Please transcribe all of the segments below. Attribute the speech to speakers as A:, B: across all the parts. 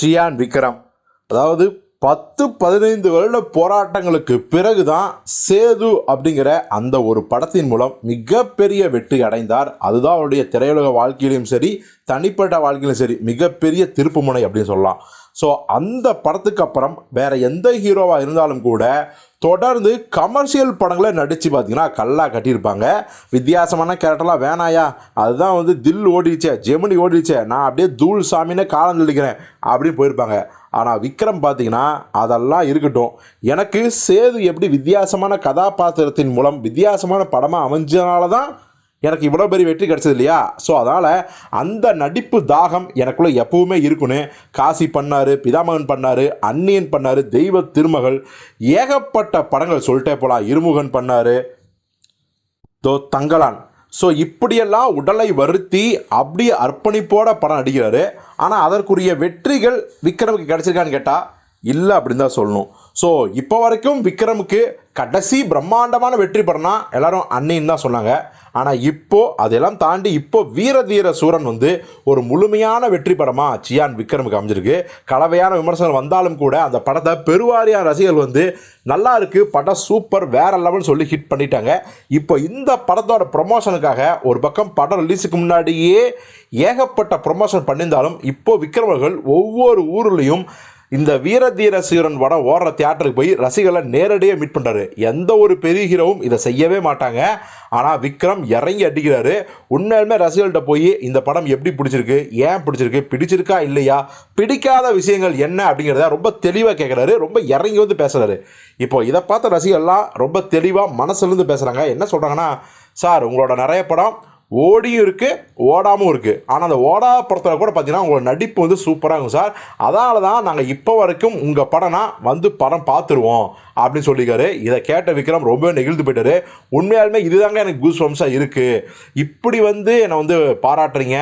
A: சியான் விக்ரம். அதாவது பத்து பதினைந்து வருட போராட்டங்களுக்கு பிறகுதான் சேது அப்படிங்கிற அந்த ஒரு படத்தின் மூலம் மிகப்பெரிய வெற்றி அடைந்தார். அதுதான் அவருடைய திரையுலக வாழ்க்கையிலும் சரி தனிப்பட்ட வாழ்க்கையிலும் சரி மிகப்பெரிய திருப்புமுனை அப்படின்னு சொல்லலாம். ஸோ அந்த படத்துக்கு அப்புறம் வேற எந்த ஹீரோவாக இருந்தாலும் கூட தொடர்ந்து கமர்ஷியல் படங்களை நடித்து பார்த்தீங்கன்னா கல்லா கட்டியிருப்பாங்க. வித்தியாசமான கேரக்டர்லாம் வேணாயா? அதுதான் வந்து தில் ஓடிச்சே ஜெமினி ஓடிச்சே நான் அப்படியே தூள் சாமின்னு காலம் தெளிக்கிறேன் அப்படின்னு போயிருப்பாங்க. ஆனால் விக்ரம் பார்த்தீங்கன்னா அதெல்லாம் இருக்கட்டும். எனக்கு சேது எப்படி வித்தியாசமான கதாபாத்திரத்தின் மூலம் வித்தியாசமான படமாக அமைஞ்சனால தான் எனக்கு இவ்வளோ பெரிய வெற்றி கிடச்சது இல்லையா? ஸோ அதனால் அந்த நடிப்பு தாகம் எனக்குள்ளே எப்பவுமே இருக்குன்னு காசி பண்ணார் பிதாமகன் பண்ணார் அன்னியன் பண்ணார் தெய்வ திருமகள் ஏகப்பட்ட படங்கள் சொல்லிட்டே போகலாம் இருமுகன் பண்ணார் தோ தங்கலான். ஸோ இப்படியெல்லாம் உடலை வருத்தி அப்படியே அர்ப்பணிப்போட படம் நடிக்கிறாரு. ஆனால் அதற்குரிய வெற்றிகள் விக்ரமுக்கு கிடச்சிருக்கான்னு கேட்டால் இல்லை அப்படின்னு தான் சொல்லணும். ஸோ இப்போ வரைக்கும் விக்ரமுக்கு கடைசி பிரம்மாண்டமான வெற்றி படம்னா எல்லாரும் அன்னின்னு தான் சொன்னாங்க. ஆனால் இப்போது அதெல்லாம் தாண்டி இப்போ வீர தீர சூரன் வந்து ஒரு முழுமையான வெற்றி படமாக சியான் விக்ரமுக்கு அமைஞ்சிருக்கு. கலவையான விமர்சனம் வந்தாலும் கூட அந்த படத்தை பெருவாரியான ரசிகர்கள் வந்து நல்லா இருக்குது படம் சூப்பர் வேற லெவல் சொல்லி ஹிட் பண்ணிட்டாங்க. இப்போ இந்த படத்தோட ப்ரொமோஷனுக்காக ஒரு பக்கம் படம் ரிலீஸுக்கு முன்னாடியே ஏகப்பட்ட ப்ரொமோஷன் பண்ணியிருந்தாலும் இப்போது விக்ரமர்கள் ஒவ்வொரு ஊர்லேயும் இந்த வீரதீர சீரன் படம் ஓடுற தியேட்டருக்கு போய் ரசிகர்களை நேரடியாக மீட் பண்ணுறாரு எந்த ஒரு பெரிய ஹீரோவும் இதை செய்யவே மாட்டாங்க. ஆனால் விக்ரம் இறங்கி அடிக்கிறாரு. உண்மையுமே ரசிகர்கள்ட்ட போய் இந்த படம் எப்படி பிடிச்சிருக்கு? ஏன் பிடிச்சிருக்கு? பிடிச்சிருக்கா? இல்லையா? பிடிக்காத விஷயங்கள் என்ன? அப்படிங்கிறத ரொம்ப தெளிவாக கேட்குறாரு ரொம்ப இறங்கி வந்து பேசுகிறாரு இப்போ இதை பார்த்த ரசிகர்லாம் ரொம்ப தெளிவாக மனசுலேருந்து பேசுகிறாங்க என்ன சொல்கிறாங்கன்னா சார் உங்களோட நிறைய படம் ஓடியும் இருக்குது ஓடாமல் இருக்குது ஆனால் அந்த ஓடா படத்தில் கூட பார்த்தீங்கன்னா உங்களோட நடிப்பு வந்து சூப்பராக இருக்கும் சார். அதனால தான் நாங்கள் இப்போ வரைக்கும் உங்கள் படம்னா வந்து படம் பார்த்துருவோம் அப்படின்னு சொல்லியிருக்காரு. இதை கேட்ட விக்ரம் ரொம்ப நெகிழ்ந்து போயிட்டாரு. உண்மையாலுமே இதுதாங்க எனக்கு கூஸ் வம்சாக இருக்குது இப்படி வந்து என்னை வந்து பாராட்டுறீங்க.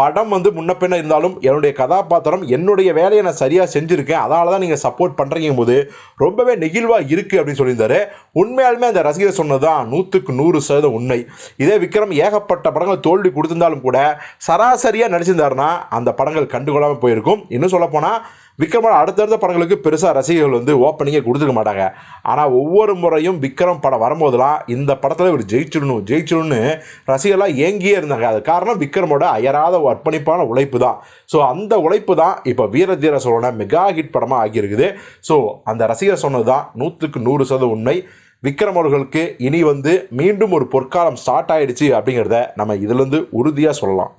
A: படம் வந்து முன்ன பின்ன இருந்தாலும் என்னுடைய கதாபாத்திரம் என்னுடைய வேலையை நான் சரியாக செஞ்சுருக்கேன். அதனால தான் நீங்கள் சப்போர்ட் பண்ணுறீங்க போது ரொம்பவே நெகிழ்வாக இருக்குது அப்படின்னு சொல்லியிருந்தாரு. உண்மையாலுமே அந்த ரசிகர் சொன்னது தான் நூற்றுக்கு நூறு சதவீதம் உண்மை. இதே விக்ரம் ஏகப்பட்ட படங்கள் தோல்வி கொடுத்திருந்தாலும் கூட சராசரியாக நடிச்சிருந்தாருன்னா அந்த படங்கள் கண்டுகொள்ளாமல் போயிருக்கும். இன்னும் சொல்லப்போனால் விக்ரமோட அடுத்தடுத்த படங்களுக்கு பெருசாக ரசிகர்கள் வந்து ஓப்பனிங்கே கொடுத்துக்க மாட்டாங்க. ஆனால் ஒவ்வொரு முறையும் விக்ரம் படம் வரும்போதெல்லாம் இந்த படத்தில் இவர் ஜெயிச்சிடணும் ஜெயிச்சிடணும்னு ரசிகர்லாம் ஏங்கியே இருந்தாங்க. அது காரணம் விக்ரமோட அயராத அர்ப்பணிப்பான உழைப்பு தான் ஸோ அந்த உழைப்பு தான் இப்போ வீரதீர சோழனை மெகா ஹிட் படமாக ஆகியிருக்குது ஸோ அந்த ரசிகர் சொன்னது தான் நூற்றுக்கு நூறு சதவீதம் உண்மை. விக்ரம் அவர்களுக்கு இனி வந்து மீண்டும் ஒரு பொற்காலம் ஸ்டார்ட் ஆயிடுச்சு அப்படிங்கிறத நம்ம இதுலேருந்து உறுதியாக சொல்லலாம்.